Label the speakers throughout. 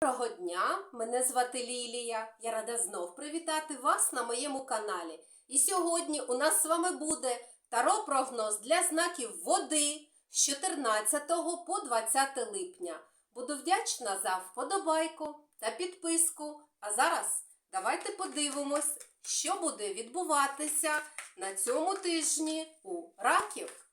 Speaker 1: Доброго дня! Мене звати Лілія. Я рада знов привітати вас на моєму каналі. І сьогодні у нас з вами буде таро-прогноз для знаків води з 14 по 20 липня. Буду вдячна за вподобайку та підписку. А зараз давайте подивимось, що буде відбуватися на цьому тижні у раків.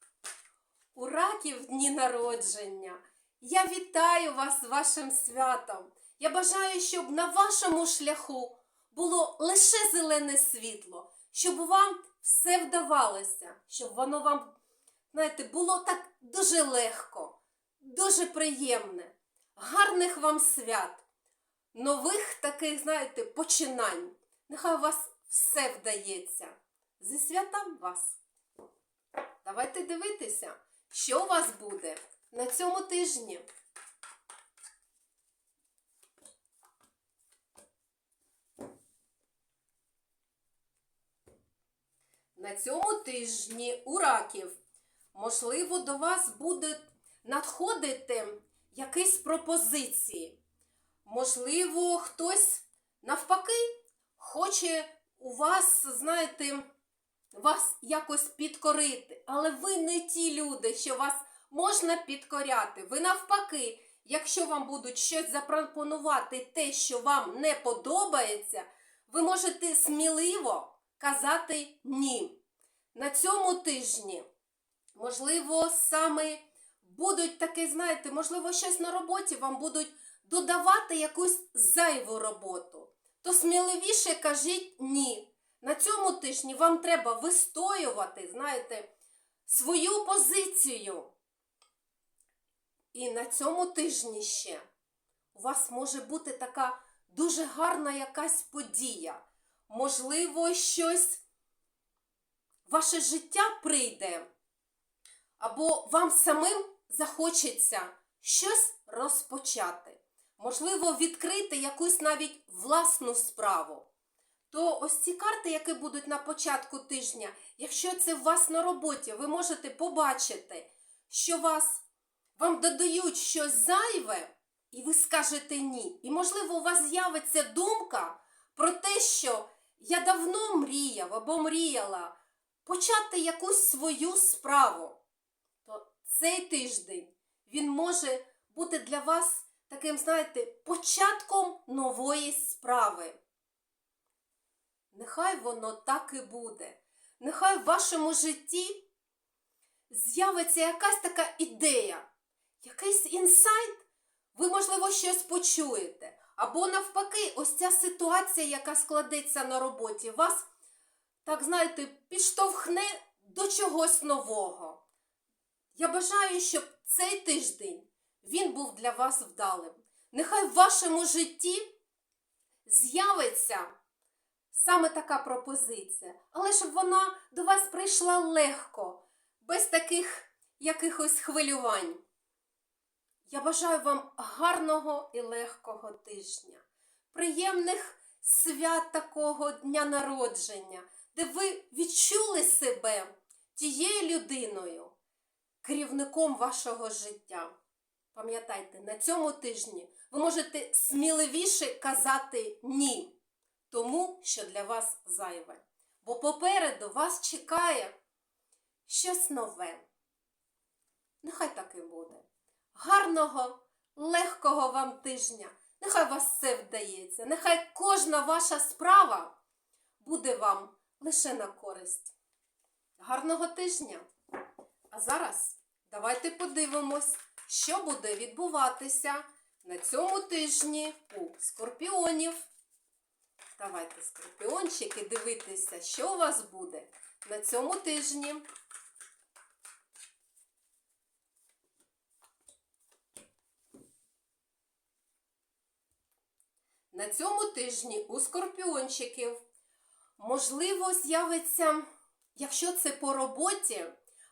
Speaker 1: У раків дні народження. Я вітаю вас з вашим святом. Я бажаю, щоб на вашому шляху було лише зелене світло, щоб вам все вдавалося, щоб воно вам, знаєте, було так дуже легко, дуже приємне, гарних вам свят, нових таких, знаєте, починань. Нехай у вас все вдається. Зі святам вас! Давайте дивитися, що у вас буде на цьому тижні. На цьому тижні у раків, можливо, до вас буде надходити якісь пропозиції. Можливо, хтось навпаки хоче у вас, знаєте, вас якось підкорити, але ви не ті люди, що вас можна підкоряти. Ви навпаки, якщо вам будуть щось запропонувати те, що вам не подобається, ви можете сміливо казати ні. На цьому тижні, можливо, саме будуть таке, знаєте, можливо, щось на роботі вам будуть додавати якусь зайву роботу. То сміливіше кажіть ні. На цьому тижні вам треба вистоювати, знаєте, свою позицію. І на цьому тижні ще у вас може бути така дуже гарна якась подія. Можливо, щось ваше життя прийде, або вам самим захочеться щось розпочати. Можливо, відкрити якусь навіть власну справу. То ось ці карти, які будуть на початку тижня, якщо це у вас на роботі, ви можете побачити, що вас, вам додають щось зайве, і ви скажете ні. І, можливо, у вас з'явиться думка про те, що я давно мріяв або мріяла почати якусь свою справу. То цей тиждень він може бути для вас таким, знаєте, початком нової справи. Нехай воно так і буде. Нехай в вашому житті з'явиться якась така ідея, якийсь інсайт, ви, можливо, щось почуєте. Або навпаки, ось ця ситуація, яка складеться на роботі, вас, так знаєте, підштовхне до чогось нового. Я бажаю, щоб цей тиждень він був для вас вдалим. Нехай в вашому житті з'явиться саме така пропозиція, але щоб вона до вас прийшла легко, без таких якихось хвилювань. Я бажаю вам гарного і легкого тижня, приємних свят такого дня народження, де ви відчули себе тією людиною, керівником вашого життя. Пам'ятайте, на цьому тижні ви можете сміливіше казати ні, тому що для вас зайве. Бо попереду вас чекає щось нове. Нехай так і буде гарного, легкого вам тижня. Нехай вас все вдається. Нехай кожна ваша справа буде вам лише на користь. Гарного тижня! А зараз давайте подивимось, що буде відбуватися на цьому тижні у скорпіонів. Давайте, скорпіончики, дивитися, що у вас буде на цьому тижні. На цьому тижні у скорпіончиків можливо з'явиться, якщо це по роботі,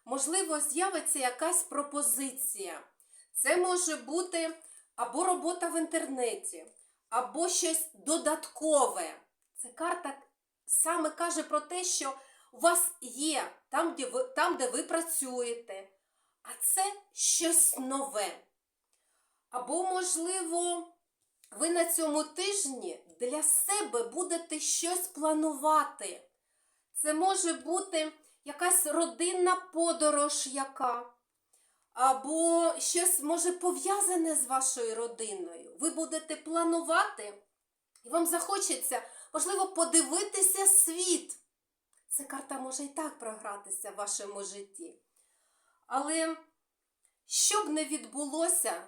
Speaker 1: можливо, з'явиться якась пропозиція. Це може бути або робота в інтернеті, або щось додаткове. Це карта саме каже про те, що у вас є там, де ви, там, де ви працюєте, а це щось нове. Або, можливо, ви на цьому тижні для себе будете щось планувати. Це може бути якась родинна подорож, яка, або щось може пов'язане з вашою родиною. Ви будете планувати, і вам захочеться, можливо, подивитися світ. Ця карта може і так програтися в вашому житті. Але що б не відбулося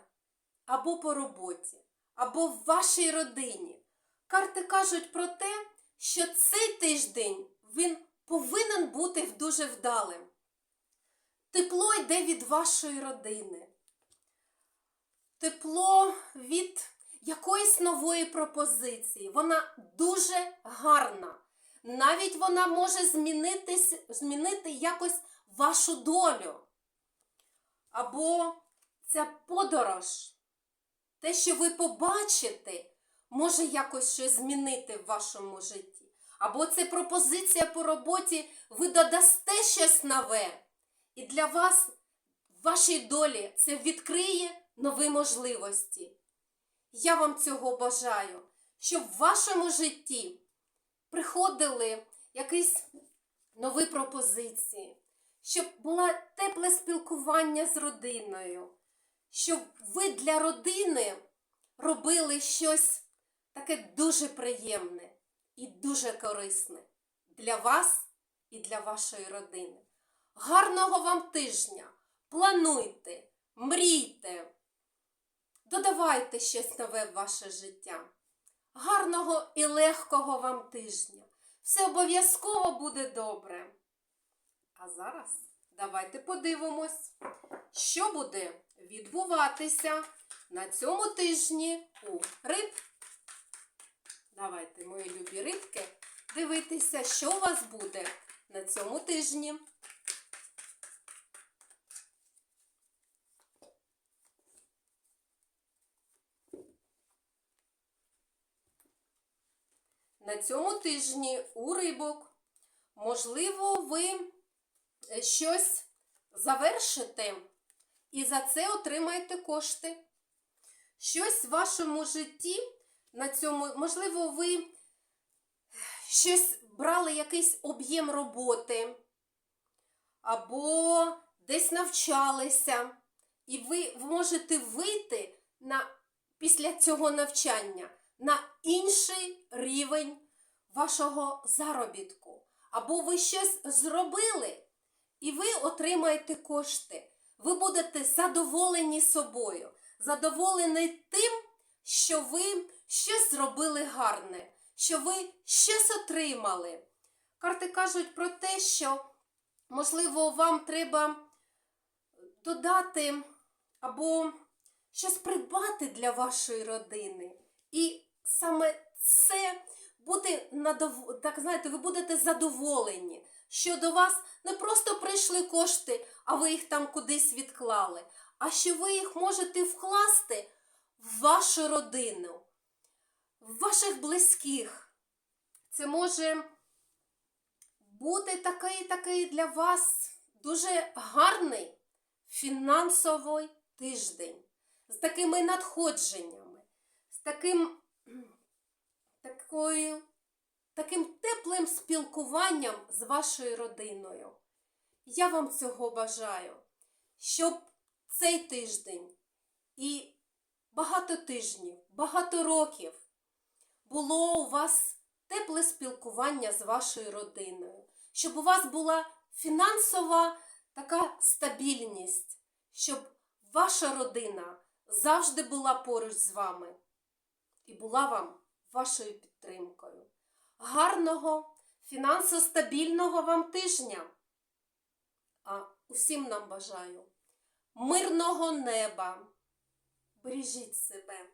Speaker 1: або по роботі, або в вашій родині, карти кажуть про те, що цей тиждень він повинен бути дуже вдалим. Тепло йде від вашої родини. Тепло від якоїсь нової пропозиції. Вона дуже гарна. Навіть вона може змінитись, змінити якось вашу долю. Або ця подорож, те, що ви побачите, може якось щось змінити в вашому житті. Або це пропозиція по роботі, ви додасте щось нове. І для вас, в вашій долі, це відкриє нові можливості. Я вам цього бажаю, щоб в вашому житті приходили якісь нові пропозиції, щоб було тепле спілкування з родиною, щоб ви для родини робили щось таке дуже приємне і дуже корисне для вас і для вашої родини. Гарного вам тижня! Плануйте, мрійте, додавайте щось нове в ваше життя. Гарного і легкого вам тижня! Все обов'язково буде добре. А зараз давайте подивимось, що буде відбуватися на цьому тижні у риб. Давайте, мої любі рибки, дивитися, що у вас буде на цьому тижні. На цьому тижні у рибок, можливо, ви щось завершите і за це отримаєте кошти. Щось в вашому житті на цьому, можливо, ви щось брали якийсь об'єм роботи, або десь навчалися, і ви можете вийти на, після цього навчання на інший рівень вашого заробітку. Або ви щось зробили, і ви отримаєте кошти. Ви будете задоволені собою, задоволені тим, що ви щось зробили гарне, що ви щось отримали. Карти кажуть про те, що, можливо, вам треба додати або щось придбати для вашої родини. І саме це буде так знаєте, ви будете задоволені, що до вас не просто прийшли кошти, а ви їх там кудись відклали, а що ви їх можете вкласти в вашу родину, в ваших близьких. Це може бути такий такий для вас дуже гарний фінансовий тиждень з такими надходженнями, з таким, такою, таким теплим спілкуванням з вашою родиною. Я вам цього бажаю, щоб цей тиждень і багато тижнів, багато років було у вас тепле спілкування з вашою родиною, щоб у вас була фінансова така стабільність, щоб ваша родина завжди була поруч з вами і була вам вашою підтримкою. Гарного, фінансостабільного вам тижня! А усім нам бажаю мирного неба! Бережіть себе!